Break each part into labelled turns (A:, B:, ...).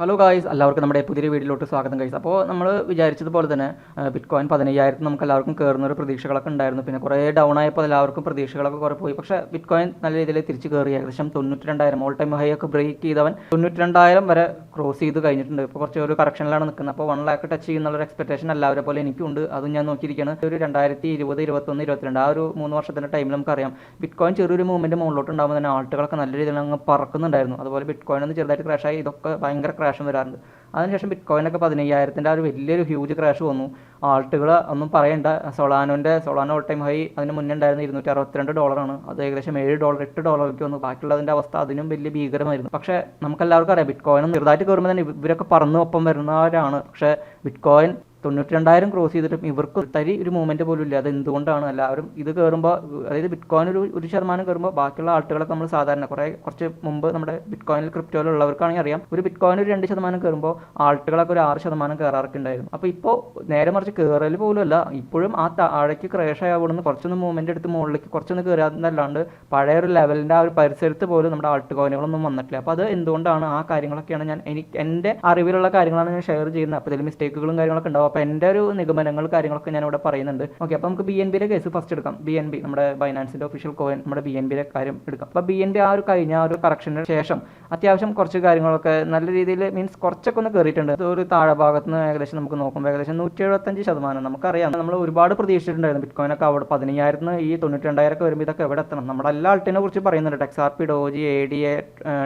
A: Hello guys എല്ലാവർക്കും നമ്മുടെ പുതിയ വീഡിയോയിലോട്ട് സ്വാഗതം കഴിച്ചു അപ്പോൾ നമ്മൾ വിചാരിച്ചതുപോലെ തന്നെ ബിറ്റ് കോയിൻ പതിനയ്യായിരത്തിന് നമുക്ക് എല്ലാവർക്കും കയറുന്ന ഒരു പ്രതീക്ഷകളൊക്കെ ഉണ്ടായിരുന്നു. പിന്നെ കുറേ ഡൗൺ ആയപ്പോൾ എല്ലാവർക്കും പ്രതീക്ഷകളൊക്കെ കുറേ പോയി. പക്ഷേ ബിറ്റ് കോയിൻ നല്ല രീതിയിൽ തിരിച്ച് കയറി ഏകദേശം തൊണ്ണൂറ്റി രണ്ടായിരം ഓൾ ടൈം ഹൈ ഒക്കെ ബ്രേക്ക് ചെയ്തവൻ തൊണ്ണൂറ്റി രണ്ടായിരം വരെ ക്രോസ് ചെയ്ത് കഴിഞ്ഞിട്ടുണ്ട്. ഇപ്പോൾ കുറച്ച് ഒരു കറക്ഷനിലാണ് നിൽക്കുന്നത്. അപ്പോൾ വൺ ലാക്ക് ടച്ച് ചെയ്യുന്നുള്ള എക്സ്പെക്ടേഷൻ എല്ലാവരെ പോലെ എനിക്കുണ്ട് അതും ഞാൻ നോക്കിയിരിക്കുകയാണ്. ഒരു രണ്ടായിരത്തി ഇരുപത് ഇരുപത്തൊന്ന് ഇരുപത്തിരണ്ട് ആ ഒരു മൂന്ന് വർഷത്തിന്റെ ടൈമിൽ നമുക്കറിയാം. ബിറ്റ് കോയിൻ ചെറിയൊരു മൂവ്മെന്റ് മുകളിലോട്ട് ഉണ്ടാകുമ്പോൾ തന്നെ ആൾട്ടുകളൊക്കെ നല്ല രീതിയിൽ അങ്ങ് പറക്കുന്നുണ്ടായിരുന്നു. അതുപോലെ ബിറ്റ് കോയിൻ ഒന്ന് ചെറുതായിട്ട് ആയി. ഇതൊക്കെ ഭയങ്കര ക്രാഷും വരാറുണ്ട് അതിനുശേഷം ബിറ്റ് കോയിനൊക്കെ പതിനയ്യായിരത്തിന്റെ ആ ഒരു വലിയൊരു ഹ്യൂജ് ക്രാഷ് വന്നു. ആൾട്ടുകൾ ഒന്നും പറയണ്ട. സൊളാനോന്റെ സൊളാനോ ഓൾ ടൈം ഹൈ അതിന് മുന്നേ ഉണ്ടായിരുന്ന ഇരുന്നൂറ്റി അറുപത്തിരണ്ട് ഡോളറാണ് അത് ഏകദേശം ഏഴ് ഡോളർ എട്ട് ഡോളറൊക്കെ വന്നു. ബാക്കിയുള്ളതിന്റെ അവസ്ഥ അതിനും വലിയ ഭീകരമായിരുന്നു. പക്ഷേ നമുക്കെല്ലാവർക്കും അറിയാം ബിറ്റ് കോയിൻ ചെറുതായിട്ട് കയറുമ്പോൾ തന്നെ ഇവരൊക്കെ പറന്ന് ഒപ്പം വരുന്നവരാണ്. പക്ഷേ ബിറ്റ് കോയിൻ തൊണ്ണൂറ്റി രണ്ടായിരം ക്രോസ് ചെയ്തിട്ടും ഇവർക്ക് തരി ഒരു മൂവ്മെന്റ് പോലും ഇല്ല. അത് എന്തുകൊണ്ടാണ്? എല്ലാവരും ഇത് കയറുമ്പോൾ അതായത് ബിറ്റ് കോയിൻ ഒരു ഒരു ശതമാനം കയറുമ്പോൾ ബാക്കിയുള്ള ആൾട്ടുകളൊക്കെ നമ്മൾ സാധാരണ കുറേ കുറച്ച് മുമ്പ് നമ്മുടെ ബിറ്റ് കോയിനിൽ ക്രിപ്റ്റോയിലുള്ളവർക്കാണെങ്കിൽ അറിയാം ഒരു ബിറ്റ് കോയിൻ ഒരു രണ്ട് ശതമാനം കയറുമ്പോൾ ആൾട്ടുകളൊക്കെ ഒരു ആറ് ശതമാനം കയറാറൊക്കെ ഉണ്ടായിരുന്നു അപ്പോൾ ഇപ്പോൾ നേരെ മറിച്ച് കയറൽ പോലും അല്ല. ഇപ്പോഴും ആ താഴേക്ക് ക്രേഷ് ആയി അവിടുന്ന് കുറച്ചൊന്ന് മൂവ്മെന്റ് എടുത്ത് മുകളിലേക്ക് കുറച്ചൊന്ന് കയറാന്നല്ലാണ്ട് പഴയ ഒരു ലെവലിന്റെ ആ ഒരു പരിസരത്ത് പോലും നമ്മുടെ ആൾട്ട് കോയിനുകളൊന്നും വന്നിട്ടില്ല. അപ്പോൾ അത് എന്തുകൊണ്ടാണ്? ആ കാര്യങ്ങളൊക്കെയാണ് ഞാൻ എനിക്ക് എന്റെ അറിവിലുള്ള കാര്യങ്ങളാണ് ഞാൻ ഷെയർ ചെയ്യുന്നത്. അപ്പോൾ ഇതിൽ മിസ്റ്റേക്കുകളും കാര്യങ്ങളൊക്കെ ഉണ്ടാവും. അപ്പോൾ എന്റെ ഒരു നിഗമനങ്ങൾ കാര്യങ്ങളൊക്കെ ഞാൻ ഇവിടെ പറയുന്നുണ്ട്. ഓക്കെ അപ്പോൾ നമുക്ക് ബി എൻ ബിയുടെ കേസ് ഫസ്റ്റ് എടുക്കാം. ബി എൻ ബി നമ്മുടെ ബൈനാൻസിന്റെ ഒഫീഷ്യൽ കോയിൻ നമ്മുടെ ബി എൻ ബിയുടെ കാര്യം എടുക്കാം. അപ്പോൾ ബി എൻ ബി ആ ഒരു കഴിഞ്ഞ ആ ഒരു കറക്ഷന് ശേഷം അത്യാവശ്യം കുറച്ച് കാര്യങ്ങളൊക്കെ നല്ല രീതിയിൽ മീൻസ് കുറച്ചൊക്കെ ഒന്ന് കയറിയിട്ടുണ്ട് ഒരു താഴെ ഭാഗത്ത് നിന്ന് ഏകദേശം നമുക്ക് നോക്കുമ്പോൾ ഏകദേശം നൂറ്റി എഴുപത്തഞ്ച് ശതമാനം നമുക്കറിയാം. നമ്മൾ ഒരുപാട് പ്രതീക്ഷിച്ചിട്ടുണ്ടായിരുന്നു. ബിറ്റ് കോയിനൊക്കെ അവിടെ പതിനയ്യായിരത്തിന് ഈ തൊണ്ണൂറ്റി രണ്ടായിരമൊക്കെ വരുമ്പോൾ ഇതൊക്കെ എവിടെ എത്തണം? നമ്മുടെ എല്ലാ ആൾട്ടിനെ കുറിച്ച് പറയുന്നുണ്ട്. Tex R P Doge A D A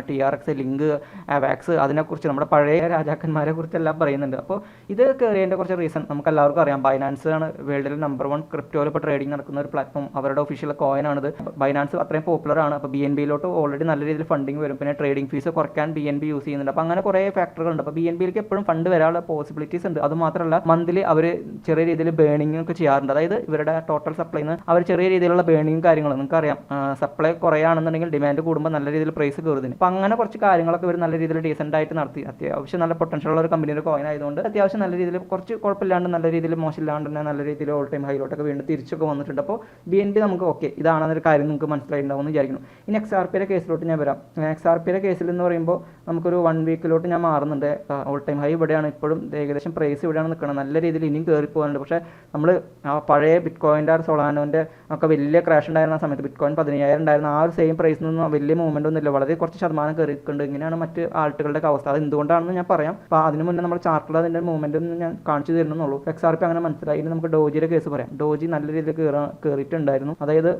A: T R X link wax അതിനെക്കുറിച്ച് നമ്മുടെ പഴയ രാജാക്കന്മാരെ കുറിച്ചെല്ലാം പറയുന്നുണ്ട്. അപ്പോൾ ഇത് കയറിയതിന്റെ കുറച്ച് റീസൺ നമുക്ക് എല്ലാവർക്കും അറിയാം. ബൈനാൻസ് ആണ് വേൾഡിലെ നമ്പർ വൺ ക്രിപ്റ്റോയിൽ ഇപ്പോൾ ട്രേഡിംഗ് നടക്കുന്ന ഒരു പ്ലാറ്റ്ഫോം അവരുടെ ഒഫീഷ്യൽ കോയിൻ ആണിത്. ബൈനാൻസ് അത്രയും പോപ്പുലർ ആണ്. അപ്പോൾ ബി എൻ ബിയിലോട്ട് ഓൾറെഡി നല്ല രീതിയിൽ ഫണ്ടിങ് വരും. പിന്നെ ട്രേഡിംഗ് ഫീസ് കുറയ്ക്കാൻ ബി എൻ ബി യൂസ് ചെയ്യുന്നുണ്ട്. അപ്പോൾ അങ്ങനെ കുറേ ഫാക്ടറുകളുണ്ട് അപ്പോൾ ബി എൻ ബിയിലേക്ക് എപ്പോഴും ഫണ്ട് വരാനുള്ള പോസിബിലിറ്റീസ് ഉണ്ട്. അത് മാത്രമല്ല മന്ത്ലി അവർ ചെറിയ രീതിയിൽ ബേണിംഗ് ഒക്കെ ചെയ്യാറുണ്ട്. അതായത് ഇവരുടെ ടോട്ടൽ സപ്ലൈന്ന് അവർ ചെറിയ രീതിയിലുള്ള ബേണിംഗ് കാര്യങ്ങൾ നിങ്ങൾക്കറിയാം സപ്ലൈ കുറയാണെന്നുണ്ടെങ്കിൽ ഡിമാൻഡ് കൂടുമ്പോൾ നല്ല രീതിയിൽ പ്രൈസ് കയറുന്നതിന്. അപ്പോൾ അങ്ങനെ കുറച്ച് കാര്യങ്ങളൊക്കെ ഇവർ നല്ല രീതിയിൽ ഡീസന്റ് ആയിട്ട് നടത്തി. അത്യാവശ്യം നല്ല പൊട്ടൻഷ്യൽ ഉള്ള ഒരു കമ്പനിയുടെ കോയിൻ ആയതുകൊണ്ട് അത്യാവശ്യം നല്ല രീതിയിൽ കുറച്ച് കുഴപ്പമില്ലാണ്ട് നല്ല രീതിയിൽ മോശമില്ലാണ്ട് തന്നെ നല്ല രീതിയിൽ ഓൾ ടൈം ഹൈലോട്ടൊക്കെ വീണ്ടും തിരിച്ചൊക്കെ വന്നിട്ടുണ്ട്. അപ്പോൾ ബി എൻ ബി നമുക്ക് ഓക്കെ ഇതാണെന്നൊരു കാര്യം നിങ്ങൾക്ക് മനസ്സിലായിട്ടുണ്ടാവും എന്ന് വിചാരിക്കുന്നു. ഇനി എക്സ് ആർ പിയുടെ കേസിലോട്ട് ഞാൻ വരാം. എക്സ് ആർ പിയുടെ കേസിൽ എന്ന് പറയുമ്പോൾ നമുക്കൊരു വൺ വീക്കിലോട്ട് ഞാൻ മാറുന്നുണ്ട്. ഓൾ ടൈം ഹൈ ഇവിടെയാണ്. ഇപ്പോഴും ഏകദേശം പ്രൈസ് ഇവിടെയാണ് നിൽക്കുന്നത്. നല്ല രീതിയിൽ ഇനിയും കയറി പോകാനുണ്ട് പക്ഷേ നമ്മൾ ആ പഴയ ബിറ്റ് കോയിന്റെ സൊളാനോന്റെ ഒക്കെ വലിയ ക്രാഷ് ഉണ്ടായിരുന്ന സമയത്ത് ബിറ്റ് കോയിൻ പതിനയ്യായിരം ഉണ്ടായിരുന്ന ആ ഒരു സെയിം പ്രൈസിൽ നിന്നും വലിയ മൂവ്മെന്റ് ഒന്നുമില്ല. വളരെ കുറച്ച് ശതമാനം കയറിയിട്ടുണ്ട്. ഇങ്ങനെയാണ് മറ്റ് ആൾട്ടുകളുടെ അവസ്ഥ. അത് എന്തുകൊണ്ടാണെന്ന് ഞാൻ പറയാം. അപ്പോൾ അതിന് മുന്നേ നമ്മൾ ചാർട്ടിൽ അതിന്റെ മൂവ്മെന്റ് ഒന്നും ഞാൻ കാണിച്ചു തരുന്നുള്ളൂ എക്സ് ആർ പി അങ്ങനെ മനസ്സിലായി. ഇനി നമുക്ക് ഡോജിയുടെ കേസ് പറയാം. ഡോജി നല്ല രീതിയിൽ കയറിയിട്ടുണ്ടായിരുന്നു അതായത്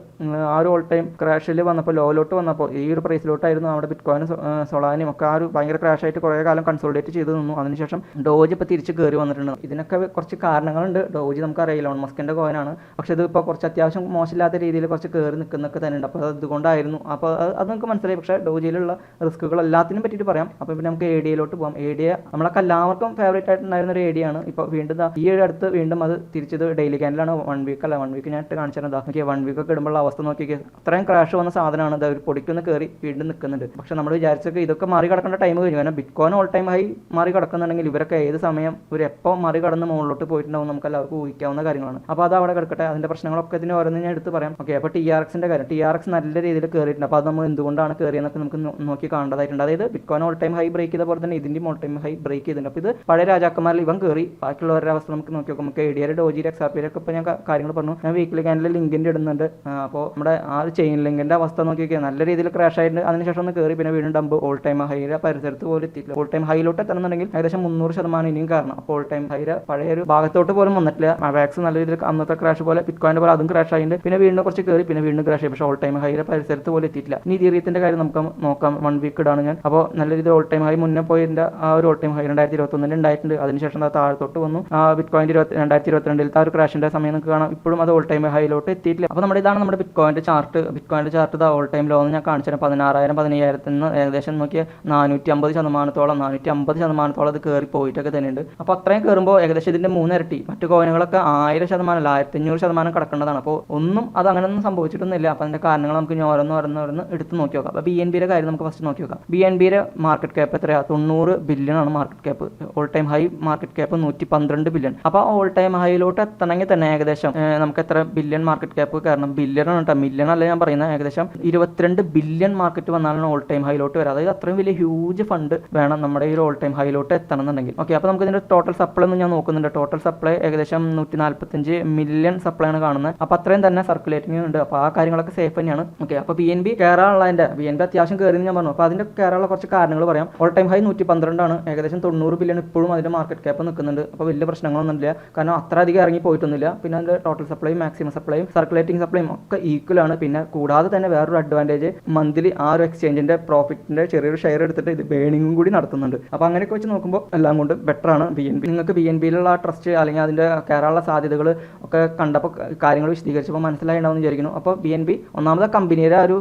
A: ആ ഒരു ഓൾ ടൈം ക്രാഷിൽ വന്നപ്പോൾ ലോയിലോട്ട് വന്നപ്പോൾ ഈ ഒരു പ്രൈസിലോട്ടായിരുന്നു നമ്മുടെ ബിറ്റ് കോയിനും സൊളാനും ഒക്കെ ആ ഒരു ഭയങ്കര ക്രാഷായിട്ട് കുറേ കാലം കൺസോളിഡേറ്റ് ചെയ്ത് നിന്നു. അതിനുശേഷം ഡോജ് ഇപ്പോൾ തിരിച്ച് കയറി വന്നിട്ടുണ്ട്. ഇതിനൊക്കെ കുറച്ച് കാരണങ്ങളുണ്ട്. ഡോജി നമുക്കറിയാം ഇലോൺ മസ്കിന്റെ കോയിനാണ് പക്ഷേ ഇത് ഇപ്പോൾ കുറച്ച് അത്യാവശ്യം മോശമില്ലാത്ത രീതിയിൽ കുറച്ച് കയറി നിൽക്കുന്നൊക്കെ തന്നെ ഉണ്ട് അപ്പോൾ അതുകൊണ്ടായിരുന്നു അപ്പോൾ അത് നമുക്ക് മനസ്സിലായി. പക്ഷേ ഡോജിയിലുള്ള റിസ്കുകൾ എല്ലാത്തിനും പറ്റിയിട്ട് പറയാം. അപ്പോൾ പിന്നെ നമുക്ക് എ ഡിയിലോട്ട് പോകാം എ ഡി നമ്മളൊക്കെ എല്ലാവർക്കും ഫേവറേറ്റ് ആയിട്ടുണ്ടായിരുന്ന ഒരു എ ഡി ആണ്. ഇപ്പോൾ വീണ്ടും ദാ ഈ ഒരു അടുത്ത് വീണ്ടും അത് തിരിച്ചത് ഡെയിലി ക്യാൻഡിലാണ്. വൺ വീക്ക് അല്ല വൺ വീക്ക് ഞാൻ ഇട്ട് കാണിച്ചു തരാം നോക്കിയാൽ വൺ വീക്ക് ഒക്കെ ഇടുമ്പോൾ അവസ്ഥ നോക്കിയൊക്കെ അത്രയും ക്രാഷ് വന്ന സാധനമാണ് അത് ഒരു പൊടിക്കൊന്ന് കയറി വീണ്ടും നിൽക്കുന്നുണ്ട് പക്ഷെ നമ്മൾ വിചാരിച്ചൊക്കെ ഇതൊക്കെ മാറി കടക്കേണ്ട ടൈം കഴിഞ്ഞു. കാരണം Bitcoin all time high മാറി കിടക്കുന്നുണ്ടെങ്കിൽ ഇവരൊക്കെ ഏത് സമയം ഒരു എപ്പോൾ മാറി കടന്ന് മുകളിലോട്ട് പോയിട്ടുണ്ടാവും നമുക്ക് എല്ലാവർക്കും ഊഹിക്കാവുന്ന കാര്യങ്ങളാണ്. അപ്പോൾ അത് അവിടെ കിടക്കട്ടെ. അതിന്റെ പ്രശ്നങ്ങളൊക്കെ ഇതിന് ഓരോന്ന് ഞാൻ എടുത്ത് പറയാം. ഓക്കെ അപ്പോൾ ടി ആർ എക്സിന്റെ കാര്യം. ടി ആർ എക്സ് നല്ല രീതിയിൽ കയറിയിട്ടുണ്ട് അപ്പോൾ അത് നമ്മൾ എന്തുകൊണ്ടാണ് കയറിയെന്നൊക്കെ നമുക്ക് നോക്കി കാണേണ്ടതായിട്ടുണ്ട്. അതായത് Bitcoin all time high break ചെയ്ത പോലെ തന്നെ ഇതിന്റെ ഓൾ ടൈം ഹൈ ബ്രേക്ക് ചെയ്തിട്ടുണ്ട്. അപ്പോൾ ഇത് പഴയ രാജാക്കന്മാരിൽ ഇവൻ കയറി ബാക്കിയുള്ളവരുടെ അവസ്ഥ നമുക്ക് നോക്കി നോക്കാം. നമുക്ക് എഡിയർ ഡോജി എക്സ് ആർ പിയിലൊക്കെ ഇപ്പോൾ ഞാൻ കാര്യങ്ങൾ പറഞ്ഞു. ഞാൻ വീക്കിലി ക്യാൻഡിൽ ലിങ്കിന്റെ ഇടുന്നുണ്ട്. അപ്പോൾ നമ്മുടെ ആ ഒരു ചെയിൻ ലിങ്കിന്റെ അവസ്ഥ നോക്കിയൊക്കെ നല്ല രീതിയിൽ ക്രാഷ് ആയിട്ട് അതിനുശേഷം ഒന്ന് കയറി പിന്നെ വീണ്ടും ഡംബ് ഓൾ ടൈം ഹൈര പരിസരത്ത് പോലും എത്തിയില്ല ഓൾ ടൈം ഹൈലോട്ട് എത്തണമെന്നുണ്ടെങ്കിൽ ഏകദേശം മുന്നൂറ് ശതമാനം ഇനിയും കാരണം അപ്പോൾ ഓൾ ടൈം ഹൈര പഴയ ഒരു ഭാഗത്തോട്ട് പോലും വന്നിട്ടില്ല. വാക്സ് നല്ല രീതിയിൽ അന്നത്തെ ക്രാഷ് പോലെ ബിറ്റ്കോയിന്റെ പോലെ അതും ക്രാഷ് ആയിട്ടുണ്ട്. പിന്നെ വീണ്ടും കുറച്ച് കയറി പിന്നെ വീണ്ടും ക്രാഷ് ആയി. പക്ഷേ ഓൾ ടൈം ഹൈര പരിസരത്ത് പോലും എത്തിയിട്ടില്ല. ഇനി ഇതീറിയത്തിന്റെ കാര്യം നമുക്ക് നോക്കാം. വൺ വീക്ക് ഇടാണ് ഞാൻ. അപ്പോൾ നല്ല രീതിയിൽ ഓൾ ടൈം ഹൈ മുന്നേ പോയതിന്റെ ആ ഒരു ഓൾ ടൈം ഹൈ രണ്ടായിരത്തി ഇരുപത്തൊന്നിൽ ഉണ്ടായിട്ടുണ്ട് അതിനുശേഷം അത് താഴത്തോട്ട് വന്നു. ബിറ്റ് കോയിന്റെ ഇരുപത്തി രണ്ടായിരത്തി ഇരുപത്തിരണ്ടിലത്തെ ആ ഒരു ക്രാഷിന്റെ സമയം നമുക്ക് കാണാം. ഇപ്പോഴും അത് ഓൾ ടൈം ഹൈയിലോട്ട് എത്തിയിട്ടില്ല. അപ്പോൾ നമ്മുടെ ഇതാണ് നമ്മുടെ ബിറ്റ് കോയിന്റെ ചാർട്ട് ബിറ്റ് കോയിന്റെ ചാർട്ട് ഇത് ഓൾ ടൈം ലോ എന്ന് ഞാൻ കാണിച്ചു പതിനാറായിരം പതിനയ്യായിരത്തിൽ നിന്ന് ഏകദേശം നോക്കിയ നാനൂറ്റി അമ്പത് ശതമാനത്തോളം നാനൂറ്റി അമ്പത് ശതമാനത്തോളം അത് കയറി പോയിട്ടൊക്കെ തന്നെയുണ്ട്. അപ്പോൾ അത്രയും കയറുമ്പോൾ ഏകദേശം ഇതിന്റെ മൂന്നിരട്ടി. മറ്റു കോയിനുകളൊക്കെ ആയിരം ശതമാനം അല്ല ആയിരത്തി അഞ്ഞൂറ് ശതമാനം കിടക്കേണ്ടതാണ്. അപ്പോൾ ഒന്നും അത് അങ്ങനെയൊന്നും സംഭവിച്ചിട്ടൊന്നുമില്ല. അപ്പോൾ അതിന്റെ കാരണങ്ങൾ നമുക്ക് ഇനി ഓരോന്ന് ഓരോന്ന് ഓരോന്ന് എടുത്ത് നോക്കി നോക്കാം. അപ്പോൾ ബി എൻ ബിയുടെ കാര്യം നമുക്ക് ഫസ്റ്റ് നോക്കി നോക്കാം. ബി എൻ ബിയുടെ മാർക്കറ്റ് ക്യാപ്പ് എത്രയാണ് തൊണ്ണൂറ് ബില്യൺ ആണ് market cap all time high market cap നൂറ്റി പന്ത്രണ്ട് ബില്യൺ അപ്പോൾ ഓൾ ടൈം ഹൈയിലോട്ട് എത്തണമെങ്കിൽ തന്നെ ഏകദേശം നമുക്ക് എത്ര ബില്യൺ മാർക്കറ്റ് ക്യാപ്പ് കാരണം ബില്യൺ ആണ് കേട്ടോ മില്യൺ അല്ല ഞാൻ പറയുന്നത് ഏകദേശം ഇരുപത്തിരണ്ട് ബില്യൺ മാർക്കറ്റ് വന്നാലാണ് ഓൾ ടൈം ഹൈയിലോട്ട് വരിക അതായത് അത്രയും വലിയ ഹ്യൂജ് ഫണ്ട് വേണം നമ്മുടെ ഈ ഓൾ ടൈം ഹൈയിലോട്ട് എത്തണം എന്നുണ്ടെങ്കിൽ. ഓക്കെ അപ്പോൾ നമുക്ക് ഇതിന്റെ ടോട്ടൽ സപ്ലൈ ഒന്നും ഞാൻ നോക്കുന്നുണ്ട്. ടോട്ടൽ സപ്ലൈ ഏകദേശം നൂറ്റി നാൽപ്പത്തഞ്ച് മില്യൺ സപ്ലൈ ആണ് കാണുന്നത്. അപ്പോൾ അത്രയും തന്നെ സർക്കുലേറ്റിംഗ് ഉണ്ട്. അപ്പോൾ ആ കാര്യങ്ങളൊക്കെ സേഫ് തന്നെയാണ്. ഓക്കെ അപ്പോൾ ബി എൻ ബി കയറാനുള്ളതിന്റെ ബി എൻ ബി അത്യാവശ്യം കയറി ഞാൻ പറഞ്ഞു. അപ്പോൾ അതിന്റെ കയറാനുള്ള കുറച്ച് കാരണങ്ങൾ പറയാം. ഓൾ ടൈം ഹൈ നൂറ്റി പന്ത്രണ്ടാണ് ഏകദേശം തൊണ്ണൂറ് ബില്യൺ ഇപ്പോഴും അതിന്റെ മാർക്കറ്റ് ക്യാപ്പ് നിൽക്കുന്നുണ്ട്. അപ്പോൾ വലിയ പ്രശ്നങ്ങളൊന്നുമില്ല. കാരണം അത്ര അധികം ഇറങ്ങി പോയിട്ടൊന്നുമില്ല. പിന്നെ അതിന്റെ ടോട്ടൽ സപ്ലൈയും മാക്സിമം സപ്ലൈയും സർക്കുലേറ്റിംഗ് സപ്ലൈയും ഒക്കെ ഈക്വൽ ആണ്. പിന്നെ കൂടാതെ തന്നെ വേറൊരു അഡ്വാന്റേജ് മന്ത്ലി ആ ഒരു എക്സ്ചേഞ്ചിന്റെ പ്രോഫിറ്റിന്റെ ചെറിയൊരു ഷെയർ എടുത്തിട്ട് ഇത് ബേണിങ്ങും കൂടി നടത്തുന്നുണ്ട്. അപ്പോൾ അങ്ങനെയൊക്കെ വെച്ച് നോക്കുമ്പോൾ എല്ലാം കൊണ്ട് ബെറ്റർ ആണ് ബി എൻ ബി നിങ്ങൾക്ക് ബി എൻ ബിയിലുള്ള ട്രസ്റ്റ് അല്ലെങ്കിൽ അതിന്റെ കയറാനുള്ള സാധ്യതകൾ ഒക്കെ കണ്ടപ്പോൾ കാര്യങ്ങൾ വിശദീകരിച്ചപ്പോൾ മനസ്സിലായിട്ടുണ്ടാവും വിചാരിക്കുന്നു. അപ്പോൾ ബി എൻ ബി ഒന്നാമത് കമ്പനിയുടെ ഒരു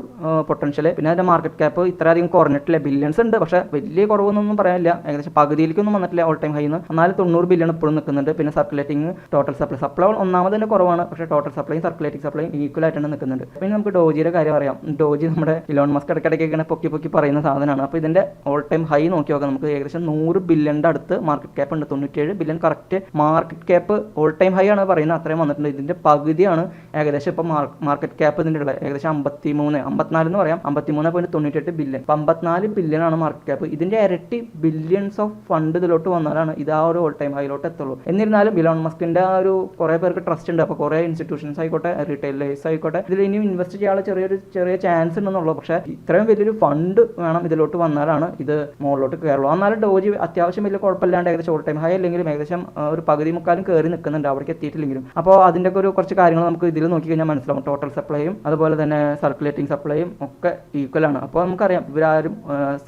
A: പൊട്ടൻഷ്യൽ പിന്നെ അതിന്റെ മാർക്കറ്റ് ക്യാപ്പ് ഇത്രയധികം കുറഞ്ഞിട്ടില്ല. ബില്യൺസ് ഉണ്ട്. പക്ഷേ വലിയ കുറവൊന്നും പറയാനില്ല. ഏകദേശം പകുതിയിലേക്കൊന്നും വന്നിട്ടില്ല ഓൾ ടൈം ഹൈന്ന് എന്നാലും തൊണ്ണൂറ് ബില്യൺ ഇപ്പോഴും നിൽക്കുന്നുണ്ട്. പിന്നെ സർക്കുലേറ്റിംഗ് ടോട്ടൽ സപ്ലൈ സപ്ലൈ ഒന്നാമത് തന്നെ കുറവാണ്. പക്ഷേ ടോട്ടൽ സപ്ലൈയും സർക്കുലേറ്റിംഗ് സപ്ലൈയും ഈക്വൽ ആയിട്ടാണ് നിൽക്കുന്നുണ്ട്. പിന്നെ നമുക്ക് ഡോജിയുടെ കാര്യം അറിയാം ഡോജി നമ്മുടെ ഇലോൺ മസ്ക് ഇടയ്ക്കിടയ്ക്ക് ഇങ്ങനെ പൊക്കി പൊക്കി പറയുന്ന സാധനമാണ്. അപ്പോൾ ഇതിന്റെ ഓൾ ടൈം ഹൈ നോക്കി നോക്കാം. നമുക്ക് ഏകദേശം നൂറ് ബില്യന്റെ അടുത്ത് മാർക്കറ്റ് ക്യാപ്പ് ഉണ്ട്. തൊണ്ണൂറ്റേഴ് billion correct market cap all time high ആണ് പറയുന്നത്. അത്രയും വന്നിട്ടുണ്ട്. ഇതിന്റെ പകുതിയാണ് ഏകദേശം ഇപ്പോൾ മാർക്കറ്റ് ക്യാപ്പ് ഇതിന്റെ ഉള്ളത് ഏകദേശം അമ്പത്തി മൂന്ന് അമ്പത്തിനാല് എന്ന് പറയാം. അമ്പത്തി മൂന്ന് പോയിന്റ് തൊണ്ണൂറ്റെട്ട് ബില്യൺ അപ്പം അമ്പത്തിനാല് ബില്യൺ ആണ് മാർക്കറ്റ് ക്യാപ്പ് ഇതിന്റെ ഇരട്ടി ബില്യൺസ് ഓഫ് ഫണ്ട് ഇതിലോട്ട് വന്നാലാണ് ഇത് ആ ഒരു ഓൾ ടൈം ഹൈയിലോട്ട് എത്തുള്ളൂ എന്നിരുന്നാലും ഇലോൺ മസ്കിന്റെ ആ ഒരു കുറേ പേർക്ക് ട്രസ്റ്റ് ഉണ്ട്. അപ്പോൾ കുറേ ഇൻസ്റ്റിറ്റ്യൂഷൻസ് ആയിക്കോട്ടെ റീറ്റെയിലേഴ്സ് ആയിക്കോട്ടെ ഇതിൽ ഇനിയും ഇൻവെസ്റ്റ് ചെയ്യാനുള്ള ചെറിയൊരു ചെറിയ ചാൻസ് ഉണ്ടെന്നുള്ളൂ. പക്ഷേ ഇത്രയും വലിയൊരു ഫണ്ട് വേണം ഇതിലോട്ട് വന്നാലാണ് ഇത് മുകളിലോട്ട് കയറുള്ളൂ എന്നാലും ഡോജി അത്യാവശ്യം വലിയ കുഴപ്പമില്ലാണ്ട് ഏകദേശം ഓൾ ടൈം ഹൈ അല്ലെങ്കിലും ഏകദേശം ഒരു പകുതി മുക്കാലും കയറി നിൽക്കുന്നുണ്ട് അവിടേക്ക് എത്തിയിട്ടില്ലെങ്കിലും. അപ്പോൾ അതിന്റെ ഒരു കുറച്ച് കാര്യങ്ങൾ നമുക്ക് ഇതിൽ നോക്കി കഴിഞ്ഞാൽ മനസ്സിലാവും. ടോട്ടൽ സപ്ലൈയും അതുപോലെ തന്നെ സർക്കുലേറ്റിംഗ് സപ്ലൈയും ഒക്കെ ഈക്വൽ ആണ്. അപ്പോൾ നമുക്കറിയാം ഇവരാരും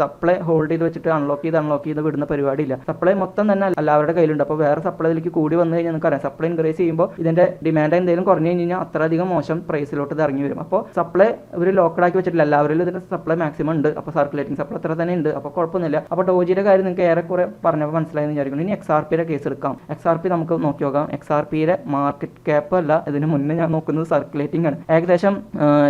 A: സപ്ലൈ ഹോൾഡ് ചെയ്ത് വെച്ചിട്ട് അൺലോക്ക് ചെയ്ത് അൺലോക്ക് ചെയ്ത് വിടുന്ന പരിപാടിയില്ല. സപ്ലൈ മൊത്തം തന്നെ എല്ലാവരുടെ കയ്യിലുണ്ട്. അപ്പോൾ വേറെ സപ്ലൈയിലേക്ക് കൂടി വന്നു കഴിഞ്ഞാൽ നമുക്കറിയാം. സപ്ലൈ ഇൻക്രീസ് ചെയ്യുമ്പോൾ ഇതിന്റെ ഡിമാൻഡ് എന്തെങ്കിലും കുറഞ്ഞു കഴിഞ്ഞാൽ അത്രയധികം മോശം പ്രൈസിലോട്ട് ഇത് ഇറങ്ങി വരും. അപ്പോൾ സപ്ലൈ ഇവർ ലോക്കഡാക്കി വെച്ചിട്ടില്ല. എല്ലാവരിലും ഇതിന്റെ സപ്ലൈ മാക്സിമം ഉണ്ട്. അപ്പോൾ സർക്കുലേറ്റിംഗ് സപ്ലൈ അത്ര തന്നെ ഉണ്ട്. അപ്പോൾ കുഴപ്പമൊന്നുമില്ല. അപ്പോൾ ഡോജിയുടെ കാര്യം നിങ്ങൾക്ക് ഏറെക്കുറെ പറഞ്ഞപ്പോൾ മനസ്സിലായെന്ന് വിചാരിക്കുന്നു. ഇനി എക്സ് ആർ പിയുടെ കേസ് എടുക്കാം. എക്സ് ആർ പി നമുക്ക് നോക്കി നോക്കാം. എക്സ് ആർ പിയുടെ മാർക്കറ്റ് ക്യാപ്പ് അല്ല. ഇതിന് മുന്നേ ഞാൻ നോക്കുന്നത് സർക്കുലേറ്റിംഗ് ആണ്. ഏകദേശം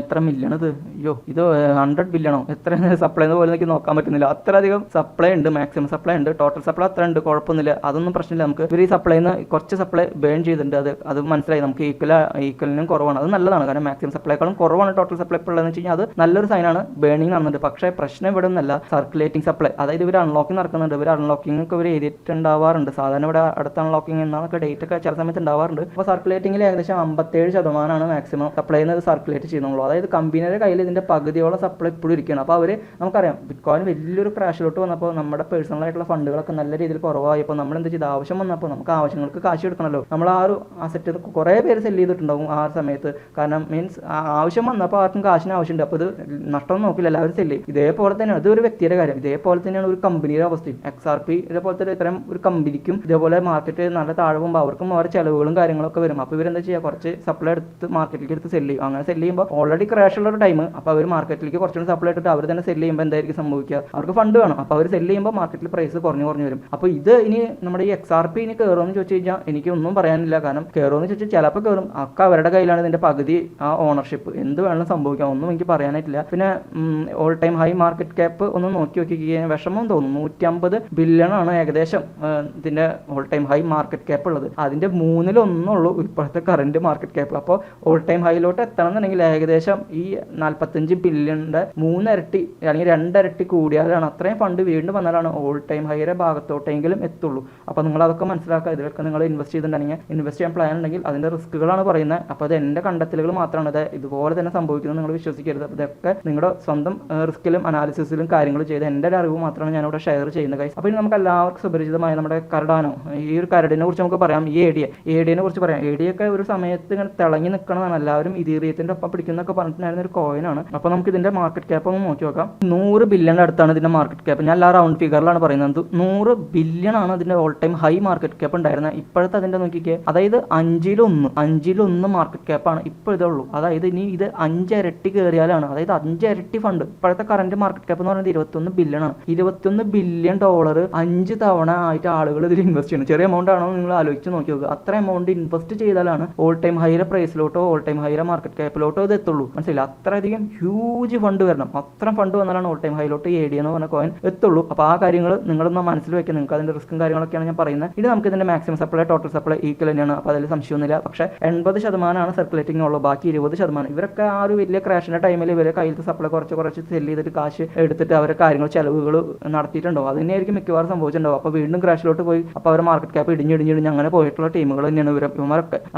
A: എത്ര മില്യൺ ഇത്? അയ്യോ ഇത് ഹൺഡ്രഡ് ബില്യണോ എത്ര സപ്ലൈ എന്ന് പോലെ എനിക്ക് നോക്കാൻ പറ്റുന്നില്ല. അത്രയധികം സപ്ലൈ ഉണ്ട്. മാക്സിമം സപ്ലൈ ഉണ്ട്. ടോട്ടൽ സപ്ലൈ അത്ര ഉണ്ട്. കുഴപ്പമൊന്നുമില്ല. അതൊന്നും പ്രശ്നമില്ല. നമുക്ക് ഇവർ ഈ സപ്ലൈന്ന് കുറച്ച് സപ്ലൈ ബേൺ ചെയ്തിട്ടുണ്ട്. അത് അത് മനസ്സിലായി. നമുക്ക് ഈക്വൽ ഈക്വലിനും കുറവാണ്. അത് നല്ലതാണ്. കാരണം മാക്സിമം സപ്ലൈക്കാളും കുറവാണ് ടോട്ടൽ സപ്ലൈ ഉള്ളതെന്ന് വെച്ച് കഴിഞ്ഞാൽ അത് നല്ലൊരു സൈനാണ് ബേണിംഗ് നടന്നുണ്ട് പക്ഷേ പ്രശ്നം ഇവിടെ നിന്നല്ല സർക്കുലേറ്റിംഗ് സപ്ലൈ അതായത് ഇവർ അൺലോക്കിംഗ് നടക്കുന്നുണ്ട്. ഇവർ അൺലോക്കിംഗ് ഒക്കെ ഇവർ എഴുതിയിട്ടുണ്ടാവാറുണ്ട്. സാധാരണ ഇവിടെ അടുത്ത അൺലോക്കിംഗ് എന്നൊക്കെ ഡേറ്റ് ഒക്കെ ചില സമയത്ത് ഉണ്ടാവാറുണ്ട്. അപ്പോൾ സർക്കുലേറ്റിംഗിൽ ഏകദേശം അമ്പത്തേഴ് ശതമാനമാണ് മാക്സിമം സപ്ലൈ ചെയ്യുന്നത് സർക്കുലേറ്റ് ചെയ്യുന്നുള്ളൂ. അതായത് കമ്പനിയുടെ കയ്യിൽ ഇതിന്റെ പകുതിയോളം സപ്ലൈ ഇപ്പോഴും ഇരിക്കുകയാണ്. അപ്പോൾ അവർ നമുക്കറിയാം. ബിറ്റ്കോയിൻ വലിയൊരു ക്രാഷിലോട്ട് വന്നപ്പോൾ നമ്മുടെ പേഴ്സണൽ ആയിട്ടുള്ള ഫണ്ടുകളൊക്കെ നല്ല രീതിയിൽ കുറവായപ്പോൾ നമ്മൾ എന്ത് ചെയ്ത്? ആവശ്യം വന്നപ്പോൾ നമുക്ക് ആവശ്യങ്ങൾക്ക് കാശ് എടുക്കണമല്ലോ നമ്മൾ ആ ഒരു അസറ്റ് കുറേ പേര് സെല്ല് ചെയ്തിട്ടുണ്ടാവും ആ സമയത്ത്. കാരണം മീൻസ് ആവശ്യം വന്നപ്പോൾ ആർക്കും കാശിന് ആവശ്യമുണ്ട്. അപ്പോൾ ഇത് നഷ്ടം നോക്കില്ല. എല്ലാവരും സെല്ല് ചെയ്യും. ഇതേപോലെ തന്നെ അത് ഒരു വ്യക്തിയുടെ കാര്യം. ഇതേപോലെ തന്നെയാണ് ഒരു കമ്പനിയുടെ അവസ്ഥയും. എക്സ് ആർ പി ഇതേപോലത്തെ ഇത്തരം ഒരു കമ്പനിക്കും ഇതേപോലെ മാർക്കറ്റ് നല്ല താഴെ പോകുമ്പോൾ അവർക്കും അവരുടെ ചിലവുകളും കാര്യങ്ങളൊക്കെ വരും. അപ്പോൾ ഇവരെന്താ ചെയ്യുക? കുറച്ച് സപ്ലൈ എടുത്ത് മാർക്കറ്റിലേക്ക് എടുത്ത് സെല്ല് ചെയ്യും. അങ്ങനെ സെല്ല് ചെയ്യുമ്പോൾ ഓൾറെഡി ക്രാഷ് ഉള്ള ഒരു ടൈം അപ്പോൾ അവർ മാർക്കറ്റിലേക്ക് കുറച്ചുകൂടി സപ്ലൈ ഇട്ടിട്ട് അവർ തന്നെ സെല്ല് ചെയ്യുമ്പോൾ എന്തായിരിക്കും സംഭവിക്കുക? അവർക്ക് ഫണ്ട് വേണം. അപ്പോൾ അവർ സെല്ല് ചെയ്യുമ്പോൾ മാർക്കറ്റിൽ പ്രൈസ് കുറഞ്ഞു കുറഞ്ഞു വരും. അപ്പോൾ ഇത് ഇനി നമ്മുടെ ഈ എക്സ് ആർ പി ഇനി കയറുമെന്ന് ചോദിച്ചു കഴിഞ്ഞാൽ എനിക്കൊന്നും പറയാനില്ല. കാരണം കയറുമെന്ന് ചോദിച്ചാൽ ചിലപ്പോൾ കയറും അക്ക അവരുടെ കയ്യിലാണ് ഇതിന്റെ പകുതി ആ ഓണർഷിപ്പ് എന്ത് വേണം സംഭവിക്കാം. ഒന്നും എനിക്ക് പറയാനായിട്ടില്ല. പിന്നെ all time high market cap ഒന്ന് നോക്കി നോക്കി വിഷമം അമ്പത് ബില്യൺ ആണ് ഏകദേശം ഇതിന്റെ all time high market cap ഉള്ളത്. അതിന്റെ മൂന്നിലൊന്നുള്ളൂ ഇപ്പോഴത്തെ കറന്റ് മാർക്കറ്റ് ക്യാപ്പ് അപ്പോൾ ഓൾ ടൈം ഹൈയിലോട്ട് എത്തണം എന്നുണ്ടെങ്കിൽ ഏകദേശം ഈ നാൽപ്പത്തഞ്ച് ബില്യണിന്റെ മൂന്നിരട്ടി അല്ലെങ്കിൽ രണ്ടിരട്ടി കൂടിയാലാണ് അത്രയും ഫണ്ട് വീണ്ടും വന്നാലാണ് ഓൾ ടൈം ഹൈയുടെ ഭാഗത്തോട്ടെങ്കിലും എത്തുള്ളൂ. അപ്പോൾ നിങ്ങൾ അതൊക്കെ മനസ്സിലാക്കുക. ഇതിലൊക്കെ നിങ്ങൾ ഇൻവെസ്റ്റ് ചെയ്തിട്ടുണ്ടെങ്കിൽ ഇൻവെസ്റ്റ് ചെയ്യാൻ പ്ലാൻ ഉണ്ടെങ്കിൽ അതിന്റെ റിസ്കുകളാണ് പറയുന്നത്. അപ്പോൾ അത് എന്റെ കണ്ടെത്തലുകൾ മാത്രമാണ്. ഇത് ഇതുപോലെ തന്നെ സംഭവിക്കുന്നത് നിങ്ങൾ വിശ്വസിക്കരുത്. ഇതൊക്കെ നിങ്ങളുടെ സ്വന്തം റിസ്ക്കിലും അനാലിസിസിലും കാര്യങ്ങൾ ചെയ്ത് എന്റെ ഒരു അറിവ് മാത്രമാണ് ഞാനിവിടെ ഷെയർ ചെയ്യുന്നത് കൈ അപ്പോൾ ഇനി നമുക്ക് എല്ലാവർക്കും സുപരിചിതമായ നമ്മുടെ കരടാനോ ഈ ഒരു കരടിനെ കുറിച്ച് നമുക്ക് പറയാം. ഈ ഏടിയെ ഏടിയെ കുറിച്ച് പറയാം. ഏടിയൊക്കെ ഒരു സമയത്ത് ഇങ്ങനെ തിളങ്ങി നിൽക്കണതാണ് എല്ലാവരും ഇതീറിയത്തിന്റെ ഒപ്പം പിടിക്കുന്നൊക്കെ പറഞ്ഞിട്ടുണ്ടായിരുന്ന ഒരു കോയിനാണ് അപ്പോൾ നമുക്ക് ഇതിന്റെ മാർക്കറ്റ് ക്യാപ്പ് ഒന്ന് നോക്കി നോക്കാം. നൂറ് ബില്യന്റെ അടുത്താണ് ഇതിന്റെ മാർക്കറ്റ് ക്യാപ്പ് ഞാൻ എല്ലാ റൗണ്ട് ഫിഗറിലാണ് പറയുന്നത്. നൂറ് ബില്യൺ ആണ് അതിന്റെ all time high market cap ഉണ്ടായിരുന്നത് ഇപ്പോഴത്തെ അതിന്റെ നോക്കിക്കേ അതായത് അഞ്ചിലൊന്ന് അഞ്ചിലൊന്ന് മാർക്കറ്റ് ക്യാപ്പാണ് ഇപ്പോൾ ഇതുള്ളൂ അതായത് ഇനി ഇത് അഞ്ചിരട്ടി കയറിയാലാണ് അതായത് അഞ്ചിരട്ടി ഫണ്ട് ഇപ്പോഴത്തെ കറന്റ് മാർക്കറ്റ് ക്യാപ്പ് എന്ന് പറയുന്നത് ഇരുപത്തൊന്ന് ബില്യൺ ആണ്. ഇരുപത്തൊന്ന് ബില്യൺ ഡോളർ അഞ്ച് തവണ ആയിട്ട് ആളുകൾ ഇതിൽ ഇൻവെസ്റ്റ് ചെയ്യുന്നത് ചെറിയ എമൗണ്ട് ആണോ നിങ്ങൾ ആലോചിച്ച് നോക്കി നോക്കുക. അത്ര എമൗണ്ട് ഇൻവെസ്റ്റ് ചെയ്താലാണ് ഓൾ ടൈം ഹൈയർ പ്രൈസിലോട്ടോ ഓൾ ടൈം ഹൈയർ മാർക്കറ്റ് ക്യാപ്പിലോട്ടോ ഇത് എത്തുള്ളൂ. മനസ്സിലായില്ല? അത്രയധികം ഹ്യൂജ് ഫണ്ട് വരണം. അത്ര ഫണ്ട് വന്നാലാണ് ഓൾ ടൈം ഹൈലോട്ട് എ ഡി എന്ന് പറഞ്ഞ കോയിൻ എത്തുള്ളൂ. അപ്പോൾ ആ കാര്യങ്ങൾ നിങ്ങളൊന്ന് മനസ്സിൽ വെക്കുക നിങ്ങൾക്ക് അതിന്റെ റിസ്ക്കും കാര്യങ്ങളൊക്കെയാണ് ഞാൻ പറയുന്നത്. ഇനി നമുക്ക് ഇതിന്റെ maximum supply total supply equal തന്നെയാണ്. അപ്പോൾ അതിൽ സംശയമൊന്നുമില്ല. പക്ഷേ എൺപത് ശതമാനമാണ് സർക്കുലേറ്റിംഗ് ഉള്ളൂ. ബാക്കി ഇരുപത് ശതമാനം. ഇവരൊക്കെ ആ ഒരു വലിയ ക്രാഷിന്റെ ടൈമിൽ ഇവരെ കയ്യിലത്തെ സപ്ലൈ കുറച്ച് കുറച്ച് സെല്ല് ചെയ്തിട്ട് കാശ് എടുത്തിട്ട് അവരെ കാര്യങ്ങൾ ചെലവുകൾ നടത്തിയിട്ടുണ്ടോ അത് തന്നെയായിരിക്കും മിക്കവാറും സംഭവിച്ചിട്ടുണ്ടാവും. അപ്പോൾ വീണ്ടും ക്രാഷിലോട്ട് പോയി. അപ്പോൾ അവർ മാർക്കറ്റ് ക്യാപ്പ് ഇടിഞ്ഞിടിഞ്ഞിടിഞ്ഞ് അങ്ങനെ പോയിട്ടുള്ള ടീമുകൾ തന്നെയാണ് ഇവർ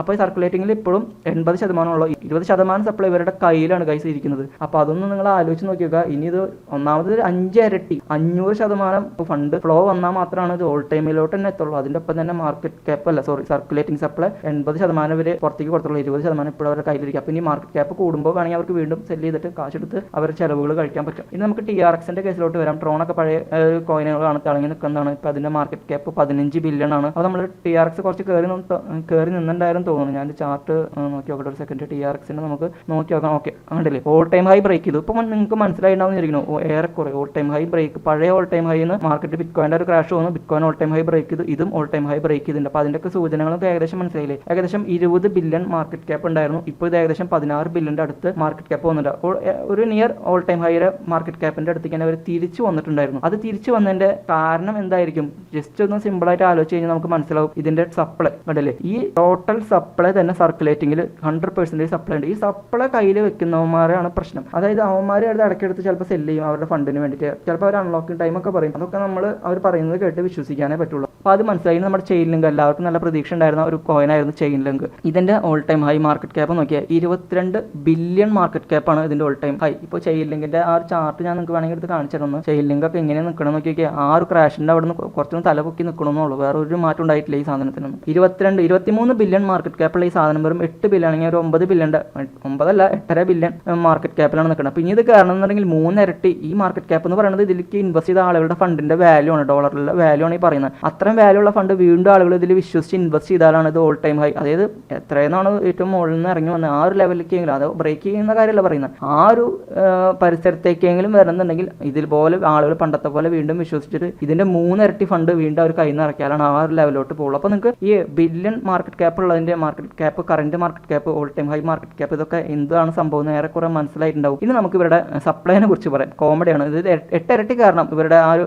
A: അപ്പോൾ ഈ സർക്കുലേറ്റിംഗിൽ ഇപ്പോഴും എൺപത് ശതമാനമുള്ള ഇരുപത് ശതമാനം സപ്ലൈ ഇവരുടെ കയ്യിലാണ് കൈസ് ഇരിക്കുന്നത്. അപ്പോൾ അതൊന്നും നിങ്ങൾ ആലോചിച്ച് നോക്കിയൊക്കെ ഇനി ഇത് ഒന്നാമത് അഞ്ചരട്ടി അഞ്ഞൂറ് ശതമാനം ഫണ്ട് ഫ്ലോ വന്നാൽ മാത്രമാണ് ഇത് ഓൾ ടൈമിലോട്ട് തന്നെ എത്തുള്ളൂ. അതിന്റെ ഒപ്പം തന്നെ മാർക്കറ്റ് ക്യാപ്പ് അല്ല സോറി സർക്കുലേറ്റിംഗ് സപ്ലൈ എൺപത് ശതമാനം വരെ പുറത്തേക്ക് കൊടുത്തുള്ളൂ ഇരുപത് ശതമാനം ഇപ്പോഴും അവരുടെ കയ്യിലിരിക്കും. അപ്പോൾ ഇനി മാർക്കറ്റ് ക്യാപ്പ് കൂടുമ്പോൾ വേണമെങ്കിൽ അവർക്ക് വീണ്ടും സെൽ ചെയ്തിട്ട് കാശെടുത്ത് അവരുടെ ചിലവുകൾ കഴിക്കാൻ പറ്റും. ഇനി നമുക്ക് ടി ആർ എക്സിന്റെ കേസിലോട്ട് വരാം. ട്രോണൊക്കെ പഴയ കോയിനുകളാണ് തിളങ്ങി നിൽക്കുന്നതാണ്. ഇപ്പോൾ അതിന്റെ മാർക്കറ്റ് ക്യാപ്പ് പതിനഞ്ച് ബില്യൺ ആണ്. അപ്പോൾ നമ്മൾ ടി ആർ എക്സ് കുറച്ച് കയറി കയറി നിന്നുണ്ടായിരുന്നു തോന്നുന്നു. ഞാൻ ചാർട്ട് നോക്കി നോക്കട്ടെ ഒരു സെക്കൻഡ് ടി ആർ എക്സിന്റെ നമുക്ക് നോക്കി നോക്കാം. ഓക്കെ അങ്ങോട്ടില്ലേ ഓൾ ടൈം ഹൈ ബ്രേക്ക് ചെയ്തു. ഇപ്പോൾ നിങ്ങൾക്ക് മനസ്സിലായിട്ടുണ്ടാവും ഇരിക്കുന്നു ഏറെക്കുറെ. ഓൾ ടൈം ഹൈ ബ്രേക്ക് പഴയ ഓൾ ടൈം ഹൈ എന്ന് മാർക്കറ്റ് ബിറ്റ് കോയിന്റെ ഒരു ക്രാഷ് വന്നു. Bitcoin all time high break ചെയ്തു. ഇതും ഓൾ ടൈം ഹൈ ബ്രേക്ക് ചെയ്തിട്ടുണ്ട് അപ്പോൾ അതിന്റെയൊക്കെ സൂചനകളൊക്കെ ഏകദേശം മനസ്സിലായില്ലേ? ഏകദേശം ഇരുപത് ബില്യൺ മാർക്കറ്റ് ക്യാപ്പ് ഉണ്ടായിരുന്നു. ഇപ്പോൾ ഇത് ഏകദേശം പതിനാറ് ബില്യന്റെ അടുത്ത് മാർക്കറ്റ് ക്യാപ്പ് വന്നിട്ടുണ്ട്. അപ്പോൾ ഒരു നിയർ ഓൾ ടൈം ഹൈയുടെ മാർക്കറ്റ് ക്യാപ്പിന്റെ അടുത്തേക്ക് തന്നെ അവർ തിരിച്ചു വന്നിട്ടുണ്ടായിരുന്നു. അത് തിരിച്ചു വന്നതിന്റെ കാരണം എന്തായിരിക്കും? ജസ്റ്റ് ഒന്ന് സിമ്പിൾ ആയിട്ട് ആലോചിച്ച് കഴിഞ്ഞാൽ നമുക്ക് മനസ്സിലാവും ഇതിന്റെ സപ്ലൈ കണ്ടല്ലേ? ഈ ടോട്ടൽ സപ്ലൈ തന്നെ സർക്കുലേറ്റിംഗിൽ ഹൺഡ്രഡ് പെർസെന്റേജ് സപ്ലൈ ഉണ്ട്. ഈ സപ്ലൈ കയ്യിൽ വെക്കുന്നവന്മാരാണ് പ്രശ്നം. അതായത് അവന്മാർ അത് ഇടയ്ക്കെടുത്ത് ചിലപ്പോൾ സെല്ല് ചെയ്യും അവരുടെ ഫണ്ടിന് വേണ്ടിയിട്ട്. ചിലപ്പോൾ അവർ അൺലോക്കിംഗ് ടൈമൊക്കെ പറയും. അതൊക്കെ നമ്മൾ അവർ പറയുന്നത് കേട്ട് വിശ്വസിക്കാനേ പറ്റുള്ളൂ. അപ്പോൾ അത് മനസ്സിലായി നമ്മുടെ ചെയിൻ ലിങ്ക് എല്ലാവർക്കും നല്ല പ്രതീക്ഷ ഉണ്ടായിരുന്ന ഒരു കോയിൻ ആയിരുന്നു ചെയിൻ ലിങ്ക് ഇതിന്റെ all time high market cap നോക്കിയാൽ ഇരുപത്തിരണ്ട് ബില്യൺ മാർക്കറ്റ് ക്യാപ്പാണ് ഇതിന്റെ ഓൾ ടൈം ഹൈ ഇപ്പോൾ ചെയിൻ ലിങ്കിന്റെ ആ ഒരു ചാർട്ട് ഞാൻ നിങ്ങൾക്ക് വേണമെങ്കിൽ എടുത്ത് കാണിച്ചു തരുന്നു. ചെയിൻ ലിങ്ക് ഒക്കെ എങ്ങനെ നിൽക്കണം നോക്കിയാൽ ആ ഒരു ക്രാഷിന്റെ അവിടെ നിന്ന് കുറച്ചൊന്ന് തല പൊക്കി നിൽക്കണമെന്നുള്ളൂ വേറെ ഒരു മാറ്റം ഉണ്ടായിട്ടില്ല ഈ സാധനത്തിനൊന്നും ഇരുപത്തിരണ്ട് ഇരുപത്തിമൂന്ന് ബില്യൺ മാർക്കറ്റ് ക്യാപ്പുള്ള ഈ സാധനം വെറും എട്ട് ബില്യൺ ആണെങ്കിൽ ഒരു ഒമ്പത് ബില്യന്റെ ഒമ്പതല്ല എട്ടര ബില്യൺ മാർക്കറ്റ് ക്യാപ്പിലാണ് നിൽക്കുന്നത് ഇനി ഇത് കാരണം എന്നുണ്ടെങ്കിൽ മൂന്നിരട്ടി ഈ മാർക്കറ്റ് ക്യാപ്പ് എന്ന് പറയുന്നത് ഇതിലേക്ക് ഇൻവെസ്റ്റ് ചെയ്ത ആളുകളുടെ ഫണ്ടിന്റെ വാല്യൂ ആണ്. ഡോളറിലുള്ള വാല്യൂ ആണ് ഈ പറയുന്നത്. അത്രയും വാല്യൂ ഉള്ള ഫണ്ട് വീണ്ടും ആളുകൾ ഇതിൽ വിശ്വസിച്ച് ഇൻവെസ്റ്റ് ചെയ്താലാണ് ഇത് ഓൾ ടൈം ഹൈ അതായത് എത്രയെന്നാണ് ഏറ്റവും മുകളിൽ നിന്ന് ഇറങ്ങി വന്നത്? ആ ഒരു ലെവലിലേക്കെങ്കിലും അത് ബ്രേക്ക് ചെയ്യുന്ന കാര്യമല്ല പറയുന്നത്. ആ ഒരു പരിസരത്തേക്കെങ്കിലും വരുന്നുണ്ടെങ്കിൽ ഇതിൽപോലെ ആളുകൾ പണ്ടത്തെ പോലെ വീണ്ടും വിശ്വസിച്ചിട്ട് ഇതിന്റെ മൂന്നിരട്ടി ഫണ്ട് വീണ്ടും അവർ കയ്യിൽ നിന്ന് ഇറക്കിയാലാണ് ആ ഒരു ലെവലിലോട്ട് പോകുള്ളൂ. അപ്പോൾ നിങ്ങൾക്ക് ഈ ബില്യൺ മാർക്കറ്റ് ക്യാപ്പ് ഉള്ളതിന്റെ market cap current market cap all time high market cap ഇതൊക്കെ എന്താണ് സംഭവം എന്ന് ഏറെക്കുറെ മനസ്സിലായിട്ടുണ്ടാവും. ഇനി നമുക്ക് ഇവരുടെ സപ്ലൈനെ കുറിച്ച് പറയാം. കോമഡിയാണ് ഇത് എട്ട് എട്ടിരട്ടി കാരണം ഇവരുടെ ആ ഒരു